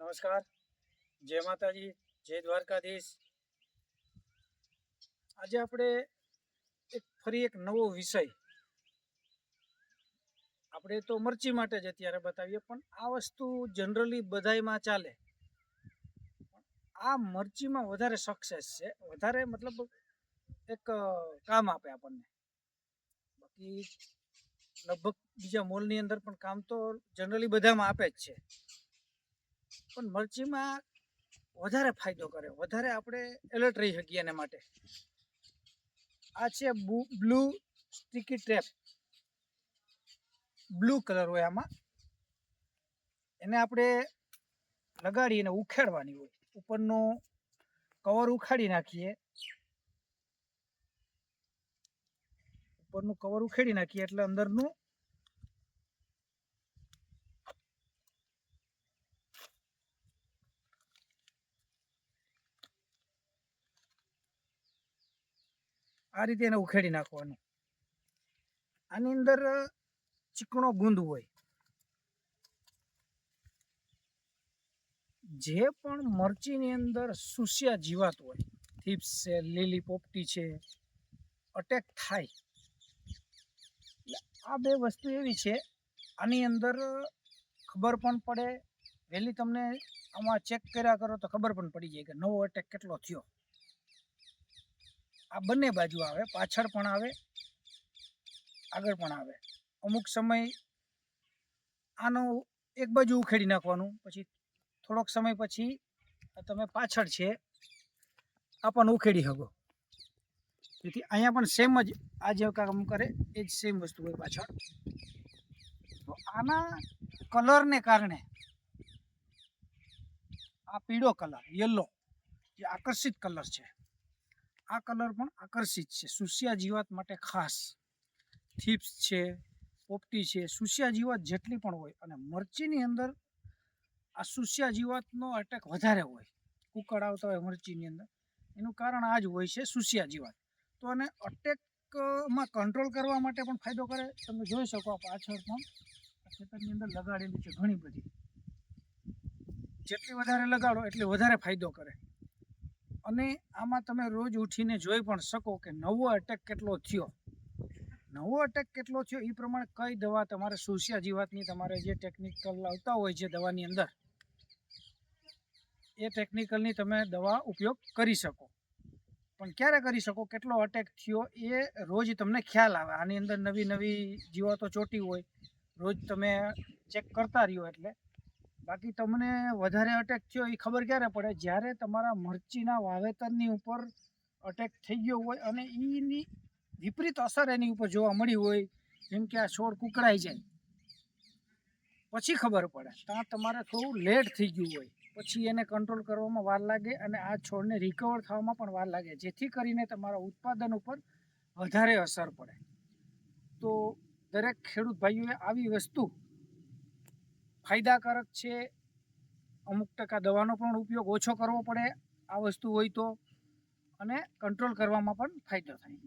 નમસ્કાર. જય માતાજી, જય દ્વારકાધીશ. આજે આપણે એક ફરી એક નવો વિષય. આપણે તો મરચી માટે જ અત્યારે બતાવીએ, પણ આ વસ્તુ જનરલી બધાયમાં ચાલે. આ મરચીમાં વધારે સક્સેસ છે. વધારે મતલબ એક કામ આપે આપણને. બાકી લગભગ બીજા મોલની અંદર પણ કામ તો જનરલી બધામાં આપે જ છે. પણ મરચીમાં વધારે ફાયદો કરે. વધારે આપણે એલર્ટ રહી શકીએ એના માટે. આ છે blue sticky trap. Blue colour હોય આમાં. એને આપણે લગાડીને ઉખેડવાની હોય. ઉપરનું કવર ઉખાડી નાખીએ. ઉપરનું કવર ઉખેડી નાખીએ એટલે અંદરનું આ રીતે એને ઉખેડી નાખવાનું. આની અંદર ચીકણો ગુંદ હોય. જે પણ મરચીની અંદર સુસ્યા જીવાત હોય, થીપ્સ છે, લીલી પોપટી છે અટેક થાય. આ બે વસ્તુ એવી છે, આની અંદર ખબર પણ પડે. વહેલી તમને આમાં ચેક કર્યા કરો તો ખબર પણ પડી જાય કે નવો અટેક કેટલો થયો. આ બંને બાજુ આવે, પાછળ પણ આવે, આગળ પણ આવે. અમુક સમય આનો એક બાજુ ઉખેડી નાખવાનું, પછી થોડોક સમય પછી તમે પાછળ છે, આ પણ ઉખેડી શકો તેથી અહીંયા પણ સેમ જ, આ જે કામ કરે, એ જ સેમ વસ્તુ હોય પાછળ. તો આના કલરને કારણે આ પીળો કલર યલો જે આકર્ષિત કલર છે આ કલર પણ આકર્ષિત છે. સુસ્યા જીવાત માટે ખાસ થીપ્સ છે, પોપટી છે, સુસ્યા જીવાત જેટલી પણ હોય અને મરચીની અંદર આ સુસ્યા જીવાતનો અટેક વધારે હોય. કુકડ આવતા હોય મરચીની અંદર. એનું કારણ આ જ હોય છે સુસ્યા જીવાત. તો આને અટેકમાં કંટ્રોલ કરવા માટે પણ ફાયદો કરે. તમે જોઈ શકો પાછળ પણ ખેતરની અંદર લગાડેલી છે ઘણી બધી. જેટલી વધારે લગાડો એટલી વધારે ફાયદો કરે. અને આમાં તમે રોજ ઉઠીને જોઈ પણ શકો કે નવો અટેક કેટલો થયો. નવો અટેક કેટલો થયો એ પ્રમાણે કઈ દવા તમારે સુસ્યા જીવાતની તમારે જે ટેકનિકલ આવતા હોય છે દવાની અંદર, એ ટેકનિકલની તમે દવા ઉપયોગ કરી શકો. પણ ક્યારે કરી શકો, કેટલો અટેક થયો એ રોજ તમને ખ્યાલ આવે. આની અંદર નવી નવી જીવાતો ચોટી હોય, રોજ તમે ચેક કરતા રહ્યો એટલે બાકી તમને વધારે અટેક થયો એ ખબર ક્યારે પડે? જ્યારે તમારા મરચીના વાવેતરની ઉપર અટેક થઈ ગયો હોય અને એની વિપરીત અસર એની ઉપર જોવા મળી હોય, જેમ કે આ છોડ કુકડાઈ જાય. પછી ખબર પડે. ત્યાં તમારે થોડું લેટ થઈ ગયું હોય. પછી એને કંટ્રોલ કરવામાં વાર લાગે અને આ છોડને રિકવર થવામાં પણ વાર લાગે, જેથી કરીને તમારા ઉત્પાદન ઉપર વધારે અસર પડે. તો દરેક ખેડૂત ભાઈઓએ આવી વસ્તુ ફાયદાકારક છે. અમુક ટકા દવાનો પણ ઉપયોગ ઓછો કરવો પડે આ વસ્તુ હોય તો. અને કંટ્રોલ કરવામાં પણ ફાયદો થાય.